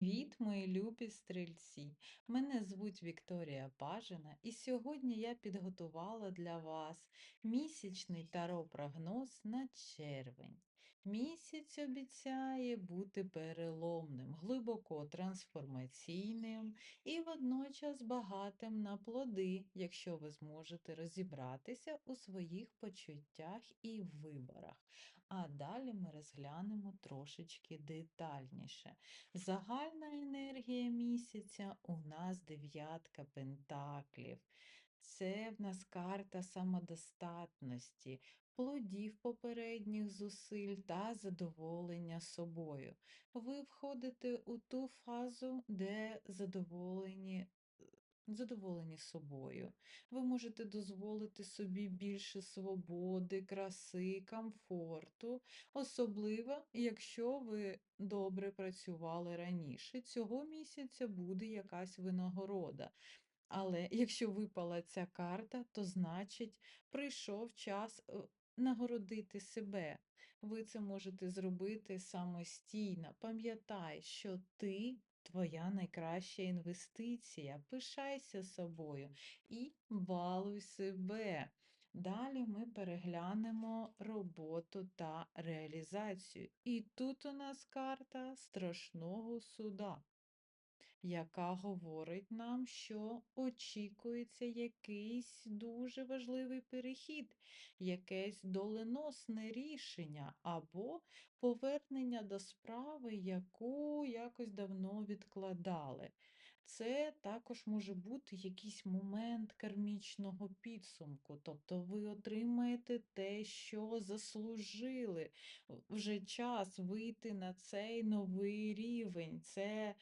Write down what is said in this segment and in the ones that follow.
Привіт, мої любі стрільці! Мене звуть Вікторія Пажина, і сьогодні я підготувала для вас місячний таро-прогноз на червень. Місяць обіцяє бути переломним, глибоко трансформаційним і водночас багатим на плоди, якщо ви зможете розібратися у своїх почуттях і виборах. А далі ми розглянемо трошечки детальніше. Загальна енергія місяця у нас дев'ятка пентаклів. Це в нас карта самодостатності, плодів попередніх зусиль та задоволення собою. Ви входите у ту фазу, де задоволені задоволені собою. Ви можете дозволити собі більше свободи, краси, комфорту, особливо, якщо ви добре працювали раніше. Цього місяця буде якась винагорода. Але якщо випала ця карта, то значить прийшов час е, нагородити себе. Ви це можете зробити самостійно. Пам'ятай, що ти твоя найкраща інвестиція. Пишайся собою і балуй себе. Далі ми переглянемо роботу та реалізацію. І тут у нас карта страшного суда яка говорить нам, що очікується якийсь дуже важливий перехід, якесь доленосне рішення або повернення до справи, яку якось давно відкладали. Це також може бути якийсь момент кармічного підсумку, тобто ви отримаєте те, що заслужили. Вже час вийти на цей новий рівень. Це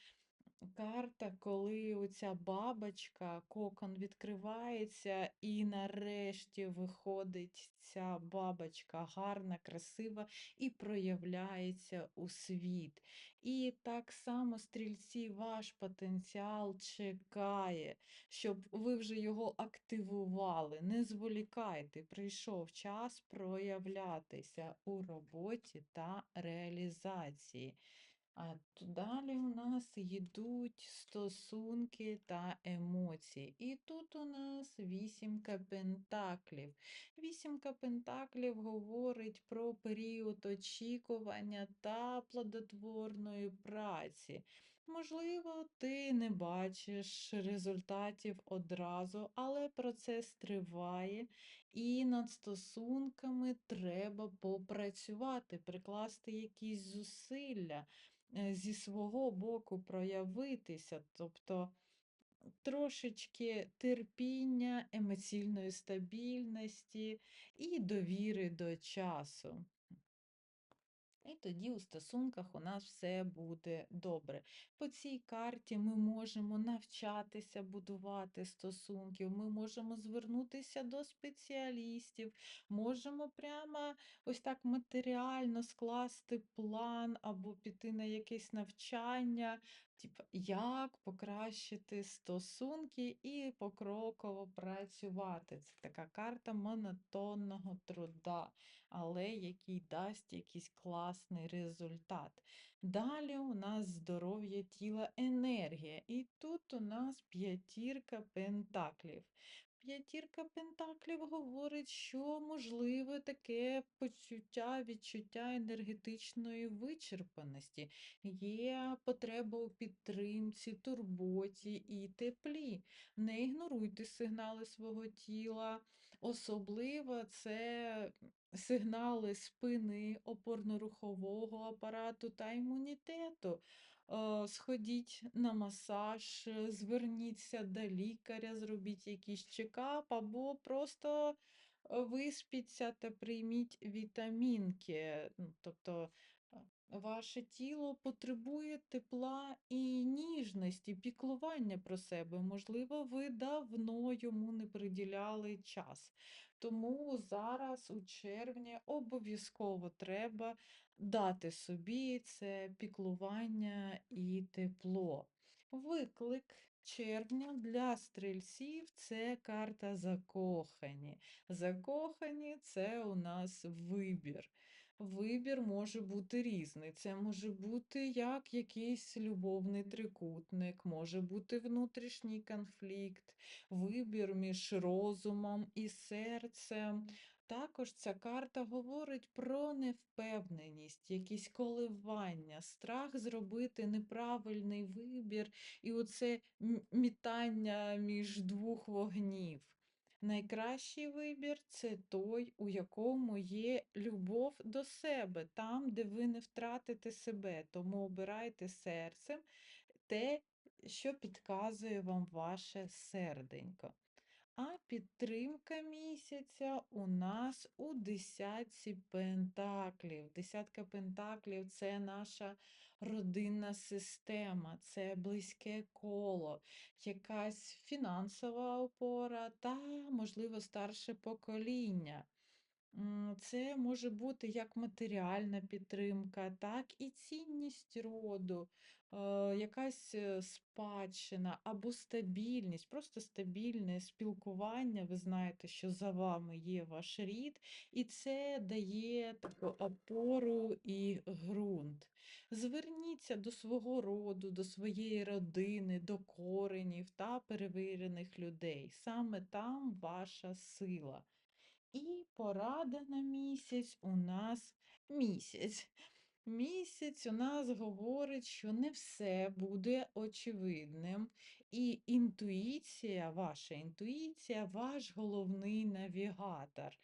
Карта, коли оця бабочка, кокон відкривається, і нарешті виходить ця бабочка гарна, красива і проявляється у світ. І так само, стрільці, ваш потенціал чекає, щоб ви вже його активували. Не зволікайте, прийшов час проявлятися у роботі та реалізації. А далі у нас йдуть стосунки та емоції. І тут у нас вісімка пентаклів. Вісімка пентаклів говорить про період очікування та плодотворної праці. Можливо, ти не бачиш результатів одразу, але процес триває, і над стосунками треба попрацювати, прикласти якісь зусилля зі свого боку проявитися, тобто трошечки терпіння, емоційної стабільності і довіри до часу. І тоді у стосунках у нас все буде добре. По цій карті ми можемо навчатися будувати стосунків, ми можемо звернутися до спеціалістів, можемо прямо ось так матеріально скласти план або піти на якесь навчання, типу, як покращити стосунки і покроково працювати. Це така карта монотонного труда але який дасть якийсь класний результат. Далі у нас здоров'я тіла, енергія. І тут у нас п'ятірка пентаклів. П'ятірка пентаклів говорить, що можливе таке почуття, відчуття енергетичної вичерпаності, є потреба у підтримці, турботі і теплі. Не ігноруйте сигнали свого тіла. Особливо це сигнали спини, опорно-рухового апарату та імунітету. Е, Сходіть на масаж, зверніться до лікаря, зробіть якийсь чекап, або просто е, виспіться та прийміть вітамінки. Ну, Тобто ваше тіло потребує тепла і ніжності, піклування про себе. Можливо, ви давно йому не приділяли час. Тому зараз, у червні, обов'язково треба дати собі це піклування і тепло. Виклик червня для стрільців це карта закохані. Закохані це у нас вибір. Вибір може бути різний. Це може бути як якийсь любовний трикутник, може бути внутрішній конфлікт, вибір між розумом і серцем. Також ця карта говорить про невпевненість, якісь коливання, страх зробити неправильний вибір, і оце мітання між двох вогнів. Найкращий вибір це той, у якому є любов до себе, там, де ви не втратите себе. Тому обирайте серцем те, що підказує вам ваше серденько. А підтримка місяця у нас у десятці пентаклів. Десятка пентаклів це наша родинна система, це близьке коло, якась фінансова опора та, можливо, старше покоління. Це може бути як матеріальна підтримка, так і цінність роду, е, якась е, спадщина або стабільність, просто стабільне спілкування. Ви знаєте, що за вами є ваш рід, і це дає таку опору і ґрунт. Зверніться до свого роду, до своєї родини, до коренів та перевірених людей. Саме там ваша сила. І порада на місяць у нас місяць. Місяць у нас говорить, що не все буде очевидним, і інтуїція, ваша інтуїція, ваш головний навігатор.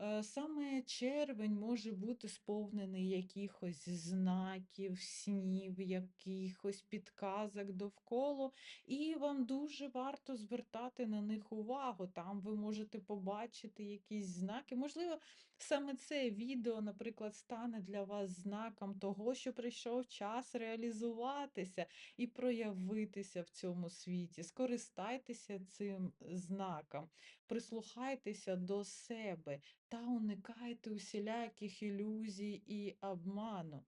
Е, Саме червень може бути сповнений якихось знаків, снів, якихось підказок довкола, і вам дуже варто звертати на них увагу. Там ви можете побачити якісь знаки. Можливо, саме це відео, наприклад, стане для вас знаком того, що прийшов час реалізуватися і проявитися в цьому світі. Скористайтеся цим знаком, прислухайтеся до себе та уникайте усіляких ілюзій і обману.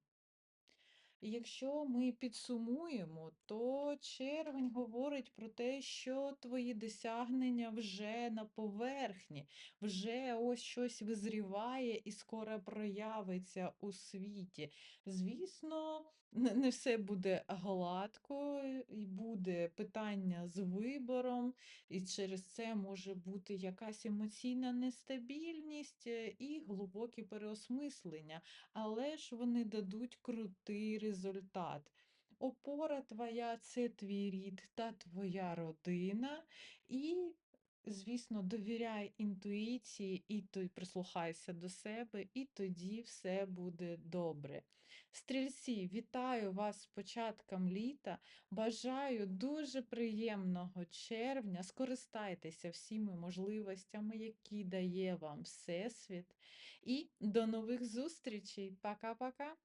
Якщо ми підсумуємо, то червень говорить про те, що твої досягнення вже на поверхні, вже ось щось визріває і скоро проявиться у світі. Звісно, не не все буде гладко, і буде питання з вибором, і через це може бути якась емоційна нестабільність е, і глибокі переосмислення але ж вони дадуть крутий результат. Опора твоя це твій рід та твоя родина. І, звісно, довіряй інтуїції і прислухайся до себе, і тоді все буде добре. Стрільці, вітаю вас з початком літа. Бажаю дуже приємного червня. Скористайтеся всіми можливостями, які дає вам Всесвіт. І до нових зустрічей. Пока-пока.